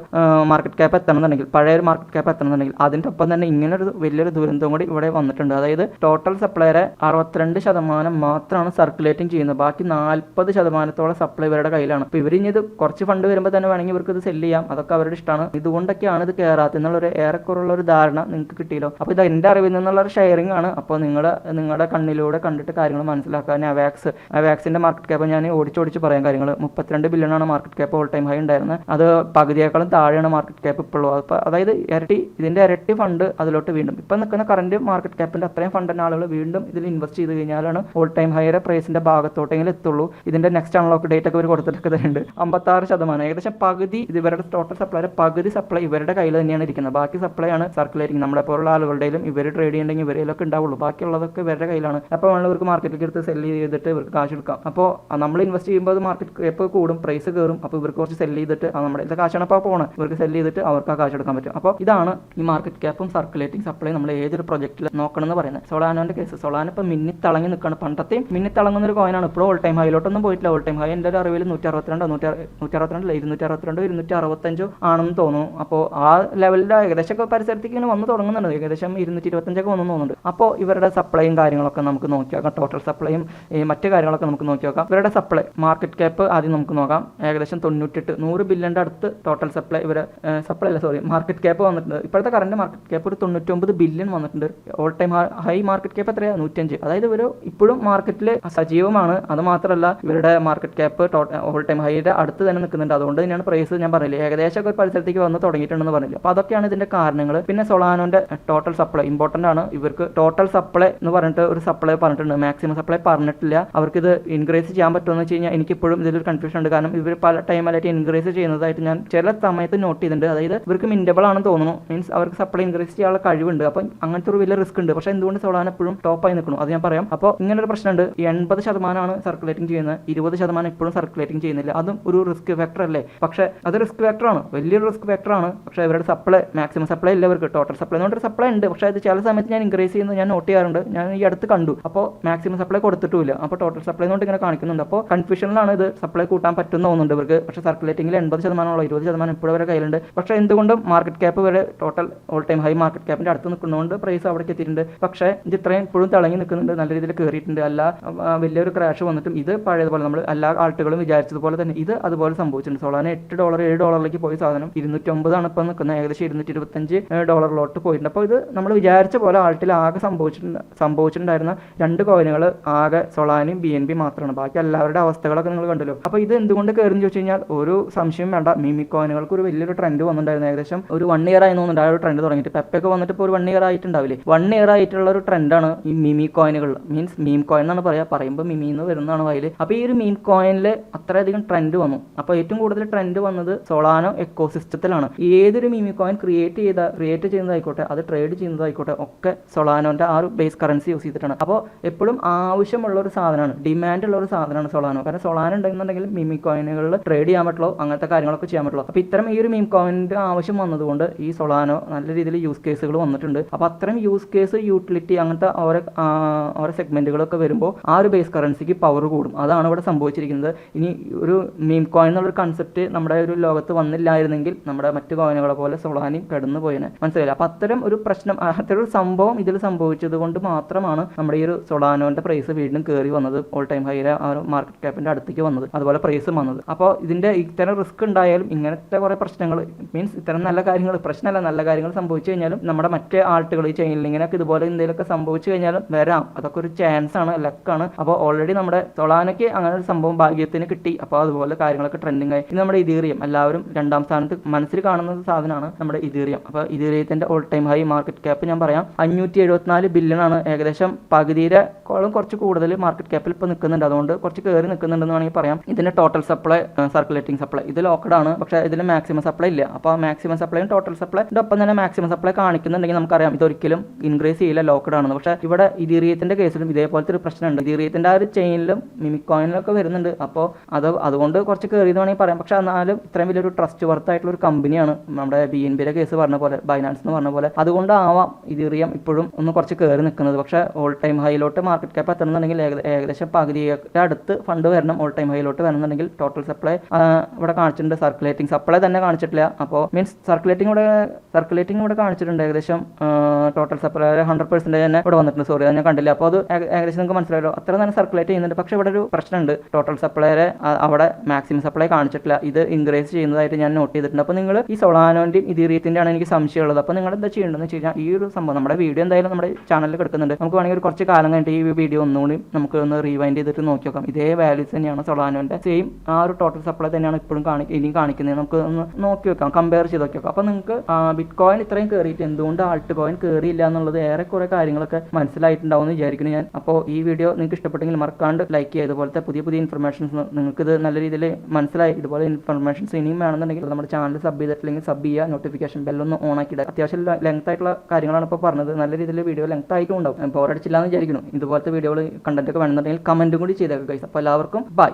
A: മാർക്കറ്റ് ക്യാപ്പ് എത്തണമെന്നുണ്ടെങ്കിൽ പഴയ ഒരു മാർക്കറ്റ് ക്യാപ്പ് എത്തണമെന്നുണ്ടെങ്കിൽ അതിന്റെ ഒപ്പം തന്നെ ഇങ്ങനൊരു വലിയൊരു ദുരന്തം കൂടി ഇവിടെ വന്നിട്ടുണ്ട്. അതായത് ടോട്ടൽ സപ്ലൈയറെ അറുപത്തിരണ്ട് ശതമാനം മാത്രമാണ് സർക്കുലേറ്റിംഗ് ചെയ്യുന്നത്. ബാക്കി നാൽപ്പത് ശതമാനത്തോളം സപ്ലൈ ഇവരുടെ കയ്യിലാണ്. അപ്പോൾ ഇവർ ഇനി ഇത് കുറച്ച് ഫണ്ട് വരുമ്പോൾ തന്നെ വേണമെങ്കിൽ ഇവർക്ക് ഇത് സെല്ല് ചെയ്യാം. അതൊക്കെ അവരുടെ ഇഷ്ടമാണ് ഇതുകൊണ്ടൊക്കെയാണ് ഇത് കയറാത്തത് എന്നുള്ളൊരു ഏറെക്കുറെയുള്ള ഒരു ധാരണ നിങ്ങൾക്ക് കിട്ടിയല്ലോ. അപ്പോൾ ഇത് എന്റെ അറിവിൽ നിന്നുള്ള ഒരു ഷെയറിംഗ് ആണ്. അപ്പോൾ നിങ്ങൾ നിങ്ങളുടെ കണ്ണിലൂടെ കണ്ടിട്ട് കാര്യങ്ങൾ മനസ്സിലാക്കുക. അവാക്സ് അവാക്സിന്റെ മാർക്കറ്റ് ക്യാപ്പ് ഞാൻ ഓടിച്ചോടിച്ച് പറയാൻ കാര്യങ്ങൾ മുപ്പത്തിരണ്ട് ആണ് market cap all time high ഉണ്ടായിരുന്നത്. അത് പകുതിയേക്കാളും താഴെയാണ് മാർക്കറ്റ് ക്യാപ്പ് ഇപ്പോഴും അപ്പോൾ അതായത് ഇരട്ടി ഇതിന്റെ ഇരട്ടി ഫണ്ട് അതിലോട്ട് വീണ്ടും. ഇപ്പം നിൽക്കുന്ന കറന്റ് മാർക്കറ്റ് ക്യാപ്പിന്റെ അത്രയും ഫണ്ട് തന്നെ ആളുകൾ വീണ്ടും ഇതിൽ ഇൻവെസ്റ്റ് ചെയ്ത് കഴിഞ്ഞാലാണ് ഓൾ ടൈം ഹയർ പ്രൈസിന്റെ ഭാഗത്തോട്ടെങ്കിലും എത്തുള്ളൂ. ഇതിന്റെ നെക്സ്റ്റ് അൺലോക്ക് ഡേറ്റ് ഒക്കെ ഇവർ കൊടുത്തിട്ടൊക്കെ തരുന്നുണ്ട് അമ്പത്താറ് ശതമാനം. ഏകദേശം പകുതി ഇത് ഇവരുടെ ടോട്ടൽ സപ്ലൈയുടെ പകുതി സപ്ലൈ ഇവരുടെ കയ്യിൽ തന്നെയാണ് ഇരിക്കുന്നത്. ബാക്കി സപ്ലൈ ആണ് സർക്കുലേറ്റിംഗ് നമ്മളെ പോലുള്ള ആളുകളുടെയും ഇവർ ട്രേഡ് ചെയ്യണമെങ്കിൽ ഇവരിലൊക്കെ ഉണ്ടാവുള്ളൂ. ബാക്കിയുള്ളതൊക്കെ ഇവരുടെ കയ്യിലാണ്. അപ്പോൾ വേണം ഇവർക്ക് മാർക്കറ്റിലേക്ക് എടുത്ത് സെല്ല് ചെയ്തിട്ട് ഇവർക്ക് കാശ് എടുക്കാം. അപ്പോൾ നമ്മൾ ഇൻവെസ്റ്റ് ചെയ്യുമ്പോൾ അത് മാർക്കറ്റ് എപ്പോൾ കൂടും? പ്രൈസ് കയറും അപ്പോൾ ഇവർക്ക് കുറച്ച് സെല്ല് ചെയ്തിട്ട് നമ്മുടെ ഇത് കാശാണ് അപ്പോൾ പോകണം ഇവർക്ക് സെല്ല് ചെയ്തിട്ട് അവർക്ക് ആ കാശ് എടുക്കാൻ പറ്റും. അപ്പോൾ ഇതാണ് ഈ മാർക്കറ്റ് ക്യാപ്പും സർക്കുലേറ്റിംഗ് സപ്ലൈ നമ്മൾ ഏതൊരു പ്രൊജക്റ്റിൽ നോക്കണം എന്ന് പറയുന്നത്. സൊളാനോന്റെ കേസ് സോളാൻ ഇപ്പോൾ മിന്നി തിളങ്ങി നിൽക്കുകയാണ് മിന്നി തിളങ്ങുന്ന ഒരു കോയിനാണ് ഇപ്പോൾ ഓൾ ടൈം ഹൈലോട്ടൊന്നും പോയിട്ടില്ല. ഓൾ ടൈം ഹൈ എന്റെ ഒരു അറിവിൽ നൂറ്റി അറുപത്തിരണ്ടോ നൂറ്റി നൂറ്റി അറുപത്തിരണ്ടല്ല ഇരുന്നൂറ്റി അറുപത്തിരണ്ടോ ഇരുന്നൂറ്റി അറുപത്തഞ്ചോ ആണെന്ന് തോന്നുന്നു. അപ്പോൾ ആ ലെവലിൽ ഏകദേശമൊക്കെ പരിസരത്തേക്ക് ഇങ്ങനെ വന്ന് തുടങ്ങുന്നുണ്ട്. ഏകദേശം ഇരുന്നൂറ്റി ഇരുപത്തഞ്ചൊക്കെ വന്നു തോന്നുന്നുണ്ട്. അപ്പോൾ ഇവരുടെ സപ്ലൈയും കാര്യങ്ങളൊക്കെ നമുക്ക് നോക്കി ടോട്ടൽ സപ്ലൈയും മറ്റു കാര്യങ്ങളൊക്കെ നമുക്ക് നോക്കി നോക്കാം ഇവരുടെ സപ്ലൈ മാർക്കറ്റ് ക്യാപ്പ് ആദ്യം നമുക്ക് നോക്കാം. ഏകദേശം തൊണ്ണൂറ്റെട്ട് നൂറ് ബില്യന്റെ അടുത്ത് ടോട്ടൽ സപ്ലൈ ഇവരെ സപ്ലൈ അല്ല സോറി മാർക്കറ്റ് ക്യാപ്പ് വന്നിട്ടുണ്ട്. ഇപ്പോഴത്തെ കറണ്ട് മാർക്കറ്റ് ക്യാപ്പ് ഒരു തൊണ്ണൂറ്റൊമ്പത് ബില്യൺ വന്നിട്ടുണ്ട്. All time high market cap എത്രയാണ് നൂറ്റഞ്ച്. അതായത് ഇവർ ഇപ്പോഴും മാർക്കറ്റിൽ സജീവമാണ്. അത് മാത്രമല്ല ഇവരുടെ മാർക്കറ്റ് ക്യാപ്പ് ഓൾ ടൈം ഹൈയുടെ അടുത്ത് തന്നെ നിൽക്കുന്നുണ്ട്. അതുകൊണ്ട് തന്നെയാണ് പ്രൈസ് ഞാൻ പറഞ്ഞില്ലേ? ഏകദേശം ഒക്കെ ഒരു പരിസരത്തേക്ക് വന്ന് തുടങ്ങിയിട്ടുണ്ടെന്ന് പറഞ്ഞില്ല? അപ്പോൾ അതൊക്കെയാണ് ഇതിന്റെ കാരണങ്ങൾ പിന്നെ സൊളാനോന്റെ ടോട്ടൽ സപ്ലൈ ഇമ്പോർട്ടന്റ് ആണ്. ഇവർക്ക് ടോട്ടൽ സപ്ലൈ എന്ന് പറഞ്ഞിട്ട് ഒരു സപ്ലൈ പറഞ്ഞിട്ടുണ്ട്. മാക്സിമം സപ്ലൈ പറഞ്ഞിട്ടില്ല. അവർക്ക് ഇത് ഇൻക്രീസ് ചെയ്യാൻ പറ്റുമെന്ന് വെച്ച് കഴിഞ്ഞാൽ എനിക്കിപ്പോഴും ഇതിലൊരു കൺഫ്യൂഷൻ ഉണ്ട്. കാരണം ഇവർ പല ടൈമിലായിട്ട് ഇൻക്രീസ് ചെയ്യുന്നതായിട്ട് ഞാൻ ചില സമയത്ത് നോട്ട് ചെയ്തിട്ടുണ്ട്. അതായത് ഇവർക്ക് മിൻഡബിൾ ആണെന്ന് തോന്നുന്നു. മീൻസ് അവർക്ക് സപ്ലൈ ഇൻക്രീസ് ചെയ്യാനുള്ള കഴിവുണ്ട്. അപ്പം അങ്ങനത്തെ ഒരു വലിയ റിസ്ക് ഉണ്ട്. പക്ഷേ എന്തുകൊണ്ട് സോളാൻ എപ്പോഴും ടോപ്പായി നിൽക്കണം അത് ഞാൻ പറയാം. അപ്പോൾ ഇങ്ങനെ ഒരു പ്രശ്നമുണ്ട്. എൺപത് ശതമാനമാണ് സർക്കുലേറ്റിംഗ് ചെയ്യുന്നത്. ഇരുപത് ശതമാനം ഇപ്പോഴും സർക്കുലേറ്റിംഗ് ചെയ്യുന്നില്ല. അതും ഒരു റിസ്ക് ഫാക്ടർ അല്ലേ? പക്ഷേ അത് റിസ്ക് ഫാക്ടറാണ് വലിയൊരു റിസ്ക് ഫാക്ടറാണ് പക്ഷേ ഇവരുടെ സപ്ലൈ മാക്സിമം സപ്ലൈ ഇല്ല ഇവർക്ക്. ടോട്ടൽ സപ്ലൈ എന്നുകൊണ്ട് സപ്ലൈ ഉണ്ട്. പക്ഷേ അത് ചില സമയത്ത് ഞാൻ ഇൻക്രീസ് ചെയ്യുന്നത് ഞാൻ നോട്ട് ചെയ്യാറുണ്ട്. ഞാൻ ഈ അടുത്ത് കണ്ടു. അപ്പോൾ മാക്സിമം സപ്ലൈ കൊടുത്തിട്ടില്ല അപ്പോൾ ടോട്ടൽ സപ്ലൈ എന്നുകൊണ്ട് ഇങ്ങനെ കാണിക്കുന്നുണ്ട്. അപ്പോൾ കൺഫ്യൂഷനിലാണ് ഇത് സപ്ലൈ കൂട്ടാൻ പറ്റുന്ന തോന്നുന്നുണ്ട് ഇവർക്ക്. പക്ഷേ സർക്കുലേറ്റിംഗിൽ എൺപത് ശതമാനമുള്ള ഇരുപത് ശതമാനം ഇപ്പോഴും അവരുടെ കയ്യിലുണ്ട്. പക്ഷേ എന്തുകൊണ്ടും മാർക്കറ്റ് ക്യാപ്പ് വരെ total all time time high market ക്യാപിന്റെ അടുത്ത് നിൽക്കുന്നതുകൊണ്ട് പ്രൈസ് അവിടേക്ക് എത്തിയിട്ടുണ്ട്. പക്ഷേ ഇത് ഇത്രയും ഇപ്പോഴും തിളങ്ങി നിൽക്കുന്നുണ്ട്. നല്ല രീതിയിൽ കയറിയിട്ടുണ്ട് അല്ല വലിയൊരു ക്രാഷ് വന്നിട്ടും ഇത് പഴയതുപോലെ നമ്മൾ എല്ലാ ആൾട്ടുകളും വിചാരിച്ചതുപോലെ തന്നെ ഇത് അതുപോലെ സംഭവിച്ചിട്ടുണ്ട്. സോളാന എട്ട് ഡോളർ ഏഴ് ഡോളറിലേക്ക് പോയ സാധനം ഇരുന്നൂറ്റൊമ്പതാണ് ഇപ്പോൾ നിൽക്കുന്നത്. ഏകദേശം ഇരുന്നൂറ്റി ഇരുപത്തഞ്ച് ഡോളറിലോട്ട് പോയിട്ടുണ്ട്. അപ്പോൾ ഇത് നമ്മൾ വിചാരിച്ച പോലെ ആൾട്ടിൽ ആകെ സംഭവിച്ചിട്ടുണ്ട് സംഭവിച്ചിട്ടുണ്ടായിരുന്ന രണ്ട് കോയിനുകൾ ആകെ സൊളാനും ബി എൻ ബി മാത്രമാണ് ബാക്കി എല്ലാവരുടെ അവസ്ഥകളൊക്കെ നിങ്ങൾ കണ്ടല്ലോ. അപ്പോൾ ഇത് എന്തുകൊണ്ട് കയറുന്നു ചോദിച്ചു കഴിഞ്ഞാൽ ഒരു സംശയം വേണ്ട. മിമി കോയിനുകൾക്ക് ഒരു വലിയൊരു ട്രെൻഡ് വന്നിട്ടുണ്ടായിരുന്നു. ഏകദേശം ഒരു വൺ ഇയർ ആയി തോന്നുന്നുണ്ട്. ആ ഒരു ട്രെൻഡ് തുടങ്ങിയിട്ട്. പെപ്പൊക്കെ വന്നിട്ട് ഇപ്പോൾ ഒരു വൺ ഇയർ ആയിട്ടുണ്ടാവില്ലേ? വൺ ഇയർ ആയിട്ടുള്ള ഒരു ട്രെൻഡാണ് ഈ മിമി കോയിനുകൾ മീൻസ് മീം കോയിൻ എന്നാണ് പറയുക പറയുമ്പോൾ മിമി എന്ന് വരുന്നതാണ് അതിൽ അപ്പോൾ ഈ ഒരു മീം കോയിനിൽ അത്രയധികം ട്രെൻഡ് വന്നു. അപ്പോൾ ഏറ്റവും കൂടുതൽ ട്രെൻഡ് വന്നത് സോളാനോ എക്കോ സിസ്റ്റത്തിലാണ് ഏതൊരു മിമി കോയിൻ ക്രിയേറ്റ് ചെയ്ത ക്രിയേറ്റ് ചെയ്യുന്നതായിക്കോട്ടെ അത് ട്രേഡ് ചെയ്യുന്നതായിക്കോട്ടെ ഒക്കെ സൊളാനോന്റെ ആ ഒരു ബേസ് കറൻസി യൂസ് ചെയ്തിട്ടാണ്. അപ്പോൾ എപ്പോഴും ആവശ്യമുള്ള ഒരു സാധനമാണ് ഡിമാൻഡ് ഉള്ള ഒരു സാധനമാണ് സൊളാനോ കാരണം സൊളാനോ ഉണ്ടെന്നുണ്ടെങ്കിൽ മിമി കോയിനുകളിൽ ട്രേഡ് ചെയ്യാൻ പറ്റുള്ളൂ അങ്ങനത്തെ കാര്യങ്ങളൊക്കെ ചെയ്യാൻ പറ്റുള്ളൂ. അപ്പോൾ ഇത്തരം ഈ ഒരു മീം കോയിന്റെ ആവശ്യം വന്നതുകൊണ്ട് ഈ സൊളാനോ നല്ല രീതിയിൽ യൂസ് കേസുകൾ വന്നിട്ടുണ്ട്. അപ്പോൾ അത്തരം യൂസ് കേസ് യൂട്ടിലിറ്റി അങ്ങനത്തെ ഓരോ ഓരോ സെഗ്മെന്റുകളൊക്കെ വരുമ്പോൾ ആ ഒരു ബേസ് കറൻസിക്ക് പവർ കൂടും. അതാണ് ഇവിടെ സംഭവിച്ചിരിക്കുന്നത്. ഇനി ഒരു മീം കോയിൻ എന്നുള്ളൊരു കൺസെപ്റ്റ് നമ്മുടെ ഒരു ലോകത്ത് വന്നില്ലായിരുന്നെങ്കിൽ നമ്മുടെ മറ്റു കോയിനുകളെ പോലെ സൊളാനി കടന്നു പോയേനെ. മനസ്സിലായില്ല? അപ്പോൾ അത്തരം ഒരു പ്രശ്നം അത്തരം ഒരു സംഭവം ഇതിൽ സംഭവിച്ചത് കൊണ്ട് മാത്രമാണ് നമ്മുടെ ഈ ഒരു സോളാനോന്റെ പ്രൈസ് വീണ്ടും കയറി വന്നത്. ഓൾ ടൈം ഹൈയിലെ ആ ഒരു മാർക്കറ്റ് ക്യാപ്പിന്റെ അടുത്തേക്ക് വന്നത്. അതുപോലെ പ്രൈസും വന്നത്. അപ്പോൾ ഇതിന്റെ ഇത്തരം റിസ്ക് ഉണ്ടായാലും ഇങ്ങനത്തെ കുറേ പ്രശ്നങ്ങൾ മീൻസ് ഇത്തരം നല്ല കാര്യങ്ങൾ പ്രശ്നമല്ല നല്ല കാര്യങ്ങൾ സംഭവിച്ചു കഴിഞ്ഞാലും നമ്മുടെ മറ്റേ ആൾട്ടുകൾ ഈ ചെയിൻ ലിങ്ങിനൊക്കെ ഇതുപോലെ എന്തെങ്കിലുമൊക്കെ സംഭവിച്ചു കഴിഞ്ഞാലും വരാം. അതൊക്കെ ഒരു ചാൻസ് ആണ് ലക്കാണ് അപ്പോൾ ഓൾറെഡി നമ്മുടെ സൊളാനയ്ക്ക് അങ്ങനെ ഒരു സംഭവം ഭാഗ്യത്തിന് കിട്ടി. അപ്പോൾ അതുപോലെ കാര്യങ്ങളൊക്കെ ട്രെൻഡിങ് ആയി. ഇത് നമ്മുടെ ഇതീറിയം. എല്ലാവരും രണ്ടാം സ്ഥാനത്ത് മനസ്സിൽ കാണുന്ന സാധനമാണ് നമ്മുടെ ഇതീറിയം. അപ്പോൾ ഇതീറിയത്തിന്റെ all time high market cap ഞാൻ പറയാം. അഞ്ഞൂറ്റി എഴുപത്തിനാല് ബില്യൺ ആണ് ഏകദേശം. പകുതിയിലെ കോളം കുറച്ച് കൂടുതൽ മാർക്കറ്റ് ക്യാപ്പിൽ ഇപ്പോൾ നിൽക്കുന്നുണ്ട്. അതുകൊണ്ട് കുറച്ച് കയറി നിൽക്കുന്നുണ്ടെന്ന് വേണമെങ്കിൽ പറയാം. ഇതിന്റെ ടോട്ടൽ സപ്ലൈ സർക്കുലേറ്റിംഗ് സപ്ലൈ ഇത് ലോക്കഡാണ് പക്ഷേ ഇതിൽ മാക്സിമം സപ്ലൈ ഇല്ല. അപ്പോൾ മാക്സിമം സപ്ലൈയും ടോട്ടൽ സപ്ലൈ ഒപ്പം തന്നെ മാക്സിമം സപ്ലൈ കാണിക്കുന്നുണ്ടെങ്കിൽ നമുക്കറിയാം. ഇതൊരിക്കലും ഇൻക്രീസ് ചെയ്യില്ല ലോക്കഡ് ആണെന്ന്. പക്ഷേ ഇവിടെ ഇതീറിയത്തിന്റെ കേസിലും ഇതേപോലത്തെ ഒരു പ്രശ്നമുണ്ട്. ഇതീറിയത്തിന്റെ ആ ഒരു ചെയിനിലും മിമിക്കോയിനിലൊക്കെ വരുന്നുണ്ട്. അപ്പോൾ അത് അതുകൊണ്ട് കുറച്ച് കയറിയത് വേണമെങ്കിൽ പറയാം. പക്ഷേ എന്നാലും ഇത്രയും വലിയൊരു ട്രസ്റ്റ് വർത്ത് ആയിട്ടുള്ള ഒരു കമ്പനിയാണ് നമ്മുടെ ബി എൻ ബിയുടെ കേസ് പറഞ്ഞ പോലെ ബൈനാൻസ് എന്ന് പറഞ്ഞ പോലെ. അതുകൊണ്ടാവാം ഇതീറിയം ഇപ്പോഴും ഒന്ന് കുറച്ച് കയറി നിൽക്കുന്നത്. പക്ഷേ ഓൾ ടൈം ഹൈയിലോട്ട് മാർക്കറ്റ് ക്യാപ്പ് എത്തണമെന്നുണ്ടെങ്കിൽ ഏകദേശം പകുതിയുടെ അടുത്ത് ഫണ്ട് വരണം ഓൾ ടൈം ഹൈയിലോട്ട് വരണമെന്നുണ്ടെങ്കിൽ ടോട്ടൽ സപ്ലൈ ഇവിടെ കാണിച്ചിട്ടുണ്ട് സർക്കുലേറ്റിംഗ് സപ്ലൈ തന്നെ കാണിച്ചിട്ടില്ല. അപ്പോൾ മീൻസ് സർക്കുലേറ്റിംഗ് ഇവിടെ സർക്കുലേറ്റിംഗ് ഇവിടെ കാണിച്ചിട്ടുണ്ട് ഏകദേശം ടോട്ടൽ സപ്ലൈ ഹൺഡ്രഡ് പെർസെന്റേജ് തന്നെ ഇവിടെ വന്നിട്ടുണ്ട്. സോറി അത് ഞാൻ കണ്ടില്ല. അപ്പോൾ അത് ഏക- ഏകദേശം നിങ്ങൾക്ക് മനസ്സിലായല്ലോ. അത്ര തന്നെ സർക്കുലേറ്റ് ചെയ്യുന്നുണ്ട്. പക്ഷേ ഇവിടെ ഒരു പ്രശ്നമുണ്ട്. ടോട്ടൽ സപ്ലൈയെ അവിടെ മാക്സിമം സപ്ലൈ കാണിച്ചിട്ടില്ല. ഇത് ഇൻക്രീസ് ചെയ്യുന്നതായിട്ട് ഞാൻ നോട്ട് ചെയ്തിട്ടുണ്ട്. അപ്പോൾ നിങ്ങൾ ഈ സൊളാനോന്റെയും ഇതീറിയത്തിന്റെ ആണ് എനിക്ക് സംശയമുള്ളത്. അപ്പോൾ നിങ്ങൾ എന്താ ചെയ്യേണ്ടതെന്ന് വെച്ച് കഴിഞ്ഞാൽ ഈ ഒരു സംഭവം നമ്മുടെ വീഡിയോ എന്തായാലും നമ്മുടെ ചാനലിൽ കിടക്കുന്നുണ്ട്. നമുക്ക് വേണമെങ്കിൽ ഒരു കുറച്ച് കാലം കഴിഞ്ഞിട്ട് ഈ വീഡിയോ ഒന്നുകൂടി നമുക്ക് ഒന്ന് റീവൈൻഡ് ചെയ്തിട്ട് നോക്കി നോക്കാം. ഇതേ വാല്യൂസ് തന്നെയാണ് സൊളാനോന്റെ സെയിം ആ ഒരു ടോട്ടൽ സപ്ലൈ തന്നെയാണ് ഇപ്പോഴും കാണി ഇനിയും കാണിക്കുന്നത് നമുക്ക് ഒന്ന് നോക്കി വെക്കാം കമ്പയർ ചെയ്ത് നോക്കി വെക്കാം അപ്പോൾ നിങ്ങൾക്ക് ബിറ്റ് കോയിൻ ഇത്രയും കയറിയിട്ട് എന്തുകൊണ്ട് ആൾട്ട് കോയിൻ കയറിയില്ല എന്നുള്ളത് ഏറെ കുറേ കാര്യങ്ങളൊക്കെ മനസ്സിലായിട്ടുണ്ടാവും എന്ന് വിചാരിക്കുന്നു ഞാൻ. അപ്പോൾ ഈ വീഡിയോ നിങ്ങൾക്ക് ഇഷ്ടപ്പെട്ടെങ്കിൽ മറക്കാണ്ട് ലൈക്ക് ചെയ്യുക. ഇതുപോലത്തെ പുതിയ പുതിയ ഇൻഫർമേഷൻസ് നിങ്ങൾക്ക് ഇത് നല്ല രീതിയിൽ മനസ്സിലായി. ഇതുപോലെ ഇൻഫർമേഷൻസ് ഇനിയും വേണമെന്നുണ്ടെങ്കിൽ നമ്മുടെ ചാനൽ സബ് ചെയ്തിട്ടില്ലെങ്കിൽ സബ് ചെയ്യുക. നോട്ടിഫിക്കേഷൻ ബെല്ലൊന്ന് ഓൺ ആക്കി ഇടുക. അത്യാവശ്യം ലെങ്ത് ആയിട്ടുള്ള കാര്യങ്ങളാണ് ഇപ്പോൾ പറഞ്ഞത്. നല്ല രീതിയിൽ വീഡിയോ ലെങ്ത് ആയിട്ടും ഉണ്ടാവും ബോറടിച്ചില്ല എന്ന് വിചാരിക്കുന്നു. ഇതുപോലത്തെ വീഡിയോകൾ കണ്ടന്റ് ഒക്കെ വേണമെന്നുണ്ടെങ്കിൽ കമന്റും കൂടി ചെയ്തേക്കുക അപ്പോൾ എല്ലാവർക്കും ബൈ